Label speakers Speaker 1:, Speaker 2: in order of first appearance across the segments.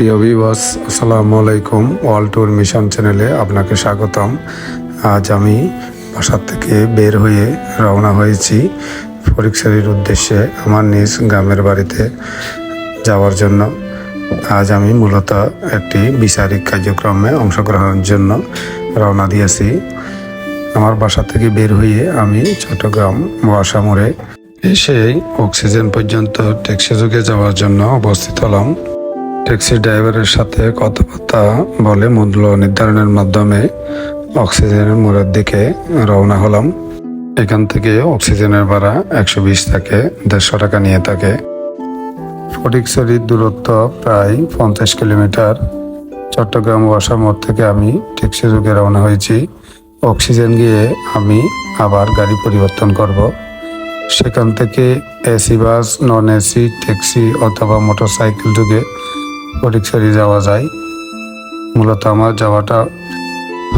Speaker 1: প্রিয় ভিউয়ার্স আসসালামু আলাইকুম। ওয়ার্ল্ড ট্যুর মিশন চ্যানেলে আপনাকে স্বাগতম। আজ আমি বাসার থেকে বের হয়ে রওনা হয়েছি ফরিকশারির উদ্দেশ্যে আমার নিজ গ্রামের বাড়িতে যাওয়ার জন্য। আজ আমি মূলত একটি বিচারিক কার্যক্রমে অংশগ্রহণের জন্য রওনা দিয়েছি। আমার বাসা থেকে বের হয়ে আমি চট্টগ্রাম মোড়ে এসে অক্সিজেন পর্যন্ত ট্যাক্সি যুগে যাওয়ার জন্য অবস্থিত হলাম। ট্যাক্সি ড্রাইভারের সাথে কথাবার্তা বলে মূল্য নির্ধারণের মাধ্যমে অক্সিজেনের মোড়ের দিকে রওনা হলাম। এখান থেকে অক্সিজেনের ভাড়া একশো বিশ থাকে দেড়শো টাকা নিয়ে থাকে। ফটিকছড়ির দূরত্ব প্রায় পঞ্চাশ কিলোমিটার। চট্টগ্রাম ওয়াসা মোড় থেকে আমি ট্যাক্সি যুগে রওনা হয়েছি। অক্সিজেন গিয়ে আমি আবার গাড়ি পরিবর্তন করব। সেখান থেকে AC bus non AC taxi অথবা মোটরসাইকেল যুগে ফটিকছড়ি যাওয়া যায়। মূলত আমার যাওয়াটা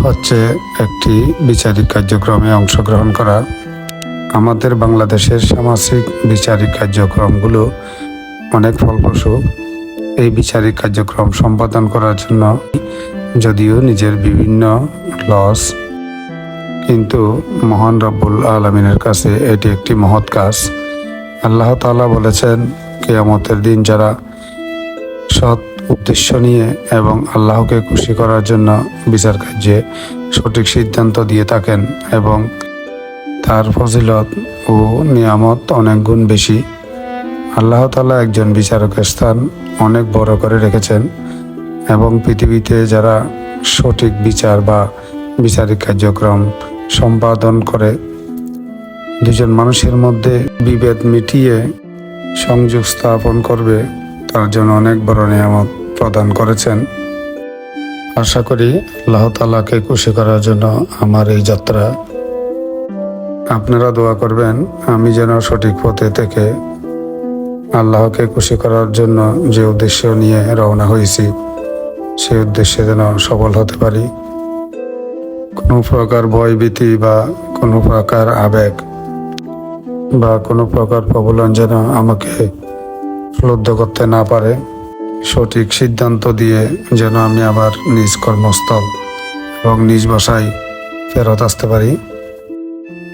Speaker 1: হচ্ছে একটি বিচারিক কার্যক্রমে অংশগ্রহণ করা। আমাদের বাংলাদেশের সামাজিক বিচারিক কার্যক্রমগুলো অনেক ফলপ্রসূ। এই বিচারিক কার্যক্রম সম্পাদন করার জন্য যদিও নিজের বিভিন্ন লস, কিন্তু মহান রব্বুল আলমিনের কাছে এটি একটি মহৎ কাজ। আল্লাহ তালা বলেছেন, কেয়ামতের দিন যারা সৎ উদ্দেশ্য নিয়ে এবং আল্লাহকে খুশি করার জন্য বিচার কার্যে সঠিক সিদ্ধান্ত দিয়ে থাকেন এবং তার ফজিলত ও নিয়ামত অনেক গুণ বেশি। আল্লাহ তালা একজন বিচারকের স্থান অনেক বড় করে রেখেছেন এবং পৃথিবীতে যারা সঠিক বিচার বা বিচারিক কার্যক্রম সম্পাদন করে, দুজন মানুষের মধ্যে বিভেদ মিটিয়ে সংযোগ স্থাপন করবে, তার জন্য অনেক বড় নিয়ামত। প্রদান করেছেন। আশা করি আল্লাহ তালাকে খুশি করার জন্য আমার এই যাত্রা। আপনারা দোয়া করবেন, আমি যেন সঠিক পথে থেকে আল্লাহকে খুশি করার জন্য যে উদ্দেশ্য নিয়ে রওনা হয়েছি সেই উদ্দেশ্যে যেন সফল হতে পারি। কোনো প্রকার ভয়ভীতি বা কোনো প্রকার আবেগ বা কোনো প্রকার প্রবলন যেন আমাকে লব্ধ করতে না পারে। সঠিক সিদ্ধান্ত দিয়ে যেন আমি আবার নিজ কর্মস্থল এবং নিজ বাসায় ফেরত আসতে পারি।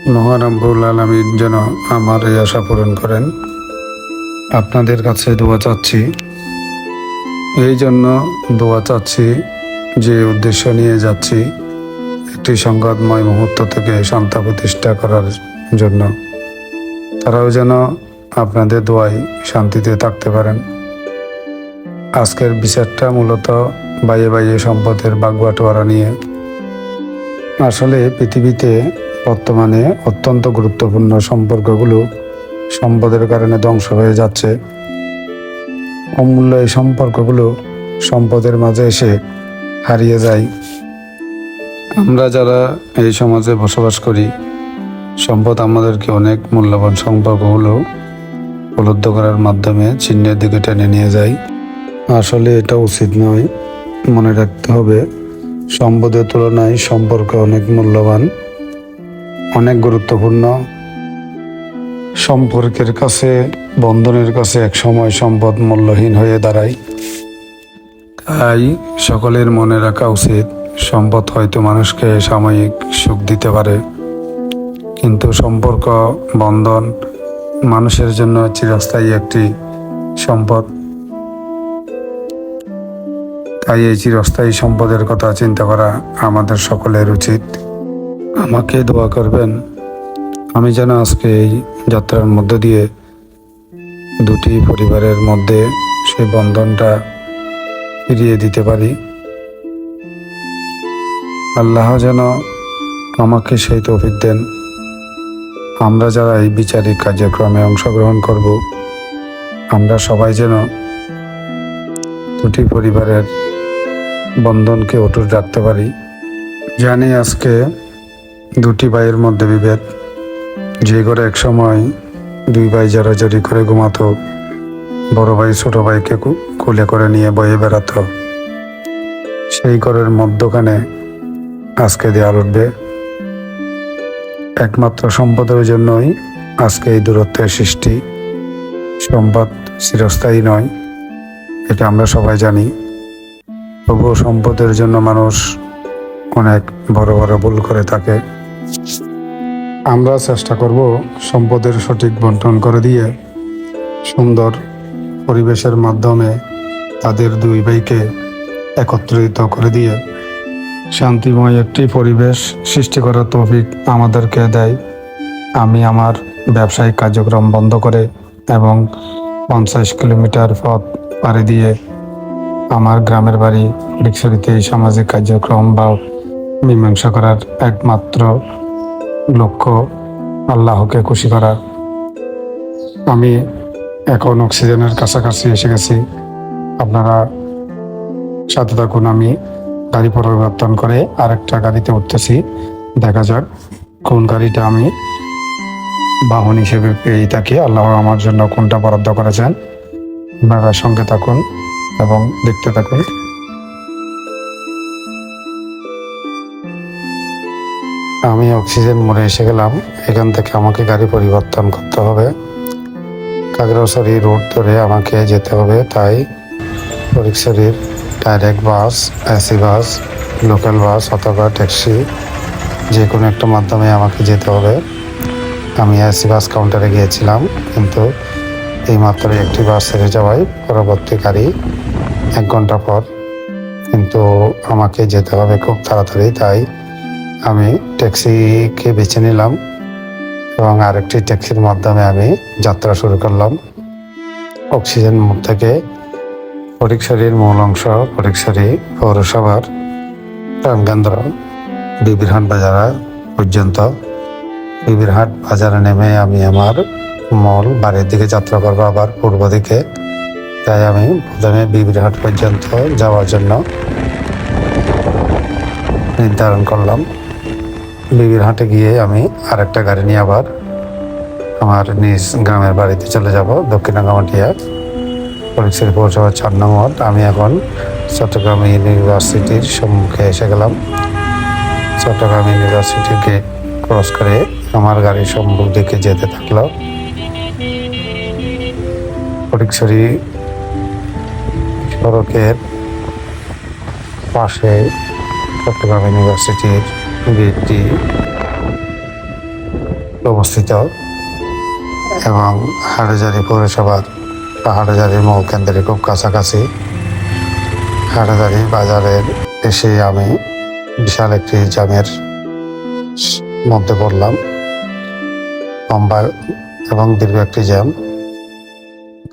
Speaker 1: মহান আব্বুল আলমিন যেন আমার এই আশা পূরণ করেন। আপনাদের কাছে দোয়া চাচ্ছি। এই জন্য দোয়া চাচ্ছি যে উদ্দেশ্য নিয়ে যাচ্ছি একটি সংঘাতময় মুহূর্ত থেকে শান্তা প্রতিষ্ঠা করার জন্য। তারাও যেন আপনাদের দোয়ায় শান্তিতে থাকতে পারেন। আজকের বিচারটা মূলত বাইয়ে বাইয়ে সম্পদের বাগবাটোয়ারা নিয়ে। আসলে পৃথিবীতে বর্তমানে অত্যন্ত গুরুত্বপূর্ণ সম্পর্কগুলো সম্পদের কারণে ধ্বংস হয়ে যাচ্ছে। অমূল্য এই সম্পর্কগুলো সম্পদের মাঝে এসে হারিয়ে যায়। আমরা যারা এই সমাজে বসবাস করি, সম্পদ আমাদেরকে অনেক মূল্যবান সম্পর্কগুলো উপলব্ধ করার মাধ্যমে চিহ্নের দিকে টেনে নিয়ে যায়। আসলে এটা উচিত নয়। মনে রাখতে হবে, সম্পদের তুলনায় সম্পর্ক অনেক মূল্যবান, অনেক গুরুত্বপূর্ণ। সম্পর্কের কাছে, বন্ধনের কাছে এক সময় সম্পদ মূল্যহীন হয়ে দাঁড়ায়। তাই সকলের মনে রাখা উচিত, সম্পদ হয়তো মানুষকে সাময়িক সুখ দিতে পারে। কিন্তু সম্পর্ক, বন্ধন মানুষের জন্য চিরস্থায়ী একটি সম্পদ। তাই এই চিরস্থায়ী সম্পদের কথা চিন্তা করা আমাদের সকলের উচিত। আমাকে দোয়া করবেন, আমি যেন আজকে এই যাত্রার মধ্য দিয়ে দুটি পরিবারের মধ্যে সেই বন্ধনটা ফিরিয়ে দিতে পারি। আল্লাহ যেন আমাকে সেই তৌফিক দেন। আমরা যারা এই বিচারিক কার্যক্রমে অংশগ্রহণ করব, আমরা সবাই যেন দুটি পরিবারের বন্ধনকে অটুট রাখতে পারি। জানি আজকে দুটি ভাইয়ের মধ্যে বিভেদ। যে ঘরে এক সময় দুই ভাই জড়াজড়ি করে ঘুমাতো, বড় ভাই ছোট ভাইকে কোলে করে নিয়ে বয়ে বেড়াতো। সেই ঘরের মধ্যখানে আজকে দেয়াল উঠবে। একমাত্র সম্পদের জন্যই আজকে এই দূরত্বের সৃষ্টি। সম্পদ চিরস্থায়ী নয়, এটা আমরা সবাই জানি। তবুও সম্পদের জন্য মানুষ অনেক বড় বড় ভুল করে থাকে। আমরা চেষ্টা করব সম্পদের সঠিক বন্টন করে দিয়ে সুন্দর পরিবেশের মাধ্যমে তাদের দুই ভাইকে একত্রিত করে দিয়ে শান্তিময় একটি পরিবেশ সৃষ্টি করার তৌফিক আমাদেরকে দেয়। আমি আমার ব্যবসায়িক কার্যক্রম বন্ধ করে এবং পঞ্চাশ কিলোমিটার পথ পাড়ি দিয়ে আমার গ্রামের বাড়ি রিক্সরিতে এই সামাজিক কার্যক্রম বা মীমাংসা করার একমাত্র লক্ষ্য আল্লাহকে খুশি করা। আমি এখন অক্সিজেনের কাছাকাছি এসে গেছি। আপনারা সাথে থাকুন, আমি গাড়ি পরিবর্তন করে আরেকটা গাড়িতে উঠতেছি। দেখা যাক কোন গাড়িটা আমি বাহন হিসেবে পেয়ে থাকি। আল্লাহ আমার জন্য কোনটা বরাদ্দ করেছেন। আপনারা সঙ্গে থাকুন। এবং দেখতে থাকুন। আমি অক্সিজেন মোড়ে এসে গেলাম। এখান থেকে আমাকে গাড়ি পরিবর্তন করতে হবে। কাগড়াছড়ি রোড ধরে আমাকে যেতে হবে, তাই ফরিকছড়ির direct bus, AC bus, local bus অথবা ট্যাক্সি যে কোনো একটা মাধ্যমে আমাকে যেতে হবে। আমি এসি বাস কাউন্টারে গিয়েছিলাম, কিন্তু এই মাত্র একটি বাস ছেড়ে যাওয়ায় পরবর্তী গাড়ি এক ঘণ্টা পর। কিন্তু আমাকে যেতে হবে খুব তাড়াতাড়ি, তাই আমি ট্যাক্সিকে বেছে নিলাম এবং আরেকটি ট্যাক্সির মাধ্যমে আমি যাত্রা শুরু করলাম। অক্সিজেন মুখ থেকে ফটিকশাড়ির মূল অংশ ফটিকশাড়ি পৌরসভার প্রাণকেন্দ্র বিবিরহাট বাজার পর্যন্ত। বিবিরহাট বাজারে নেমে আমি আমার মল, বাড়ির দিকে যাত্রা করব আবার পূর্ব দিকে। তাই আমি প্রথমে বিবিরহাট পর্যন্ত যাওয়ার জন্য নির্ধারণ করলাম। বিবিরহাটে গিয়ে আমি আরেকটা গাড়ি নিয়ে আবার আমার নিজ গ্রামের বাড়িতে চলে যাব দক্ষিণাঙ্গামাটিয়া পরিচয় পৌরসভা চার নম্বর। আমি এখন চট্টগ্রাম ইউনিভার্সিটির সম্মুখে এসে গেলাম। চট্টগ্রাম ইউনিভার্সিটির গেট ক্রস করে আমার গাড়ির সম্মুখ দিকে যেতে থাকল। ফটিকছড়ি সড়কের পাশে চট্টগ্রাম ইউনিভার্সিটির গেটটি অবস্থিত এবং হাটাজারি পৌরসভার বা হাটাজারি মৌ কেন্দ্রের খুব কাছাকাছি হাটাজারি বাজারের এসে আমি বিশাল একটি জামের মধ্যে পড়লাম। লম্বা এবং দীর্ঘ একটি জ্যাম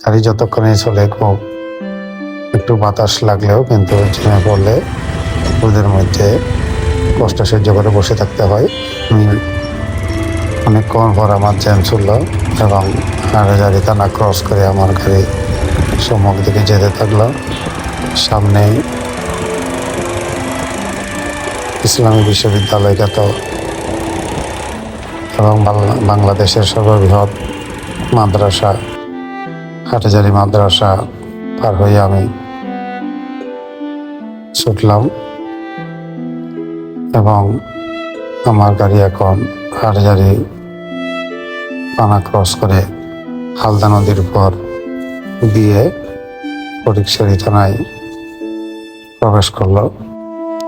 Speaker 1: গাড়ি যতক্ষণে চলে খুব একটু বাতাস লাগলেও কিন্তু জ্যামে পড়লে ওদের মধ্যে কষ্ট সহ্য করে বসে থাকতে হয়। আমি অনেকক্ষণ পর আমার জ্যাম ছিল এবং হাড়াজারি থানা ক্রস করে আমার গাড়ি সম্মুখ দিকে যেতে থাকল। সামনেই ইসলামী বিশ্ববিদ্যালয় খ্যাত এবং বাংলা- বাংলাদেশের সর্ববৃহৎ মাদ্রাসা। হাটাজারি মাদ্রাসা পার হয়ে আমি ছুটলাম এবং আমার গাড়ি এখন হাটজারি পানা ক্রস করে হালদা নদীর উপর দিয়ে ফটিকশাড়ি থানায় প্রবেশ করল।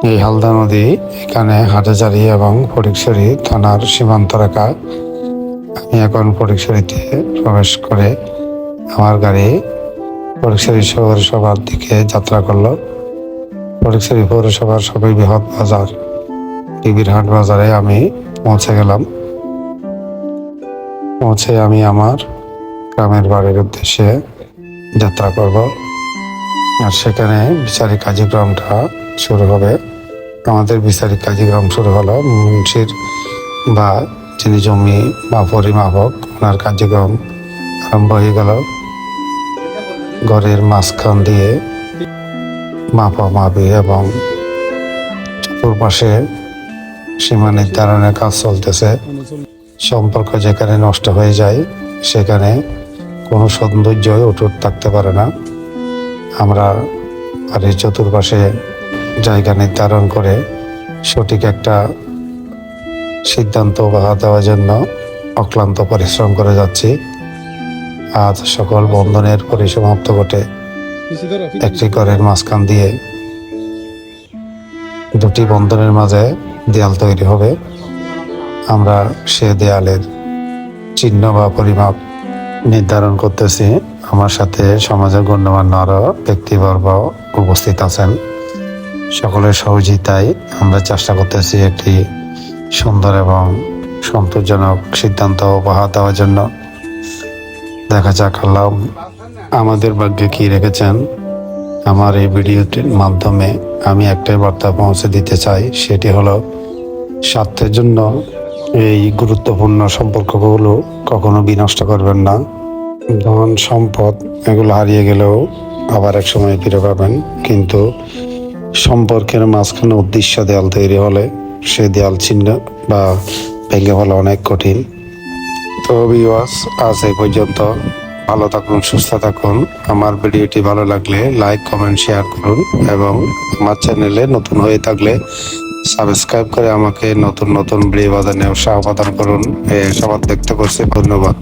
Speaker 1: এই হালদা নদী এখানে হাটাজারি এবং ফটিকশাড়ি থানার সীমান্ত রেখা। আমি এখন ফটিকশাড়িতে প্রবেশ করে আমার গাড়ি ফটিকশাড়ি পৌরসভার দিকে যাত্রা করল। ফটিকশাড়ি পৌরসভার সবই বৃহৎ বাজার বিবিরহাট বাজারে আমি পৌঁছে গেলাম। পৌঁছে আমি আমার গ্রামের বাড়ির উদ্দেশ্যে যাত্রা করব। আর সেখানে বিচারিক কার্যক্রমটা শুরু হবে। আমাদের বিচারিক কার্যক্রম শুরু হলো। মুন্সির বা যিনি জমি বা পরিমাপক, ওনার কার্যক্রম হয়ে গেল। ঘরের মাঝখান দিয়ে মাপা মাপি এবং চতুর্পাশে সীমা নির্ধারণের কাজ চলতেছে। সম্পর্ক যেখানে নষ্ট হয়ে যায়, সেখানে কোনো সৌন্দর্য অটুট থাকতে পারে না। আমরা বাড়ির চতুর্পাশে জায়গা নির্ধারণ করে সঠিক একটা সিদ্ধান্ত বা দেওয়ার জন্য অক্লান্ত পরিশ্রম করে যাচ্ছি। আজ সকল বন্ধনের পরিসমাপ্ত ঘটে। একটি ঘরের মাঝখান দিয়ে দুটি বন্ধনের মাঝে দেয়াল তৈরি হবে। আমরা সে দেয়ালের চিহ্ন বা পরিমাপ নির্ধারণ করতেছি। আমার সাথে সমাজের গণ্যমান্য আরও ব্যক্তিবর্গ উপস্থিত আছেন। সকলের সহযোগিতায় আমরা চেষ্টা করতেছি একটি সুন্দর এবং সন্তোষজনক সিদ্ধান্ত উপহার দেওয়ার জন্য। দেখা যাক, আল্লাহ আমাদের ভাগ্যে কি রেখেছেন। আমার এই ভিডিওটির মাধ্যমে আমি একটাই বার্তা পৌঁছে দিতে চাই, সেটি হলো, স্বার্থের জন্য এই গুরুত্বপূর্ণ সম্পর্কগুলো কখনো বিনষ্ট করবেন না। ধন, সম্পদ, এগুলো হারিয়ে গেলেও আবার এক সময় ফিরে পাবেন। কিন্তু সম্পর্কের মাঝখানে উদ্দেশ্য দেয়াল তৈরি হলে সে দেয়াল চিহ্ন বা ভেঙে ফেলা অনেক কঠিন। তো ভিউয়ার্স, আজ এই পর্যন্ত। ভালো থাকুন, সুস্থ থাকুন। আমার ভিডিওটি ভালো লাগলে লাইক, কমেন্ট, শেয়ার করুন এবং আমার চ্যানেলে নতুন হয়ে থাকলে সাবস্ক্রাইব করে আমাকে নতুন নতুন ভিডিও বাজার নেওয়া সাহায্য করুন। এ সবার দেখতে করছি। ধন্যবাদ।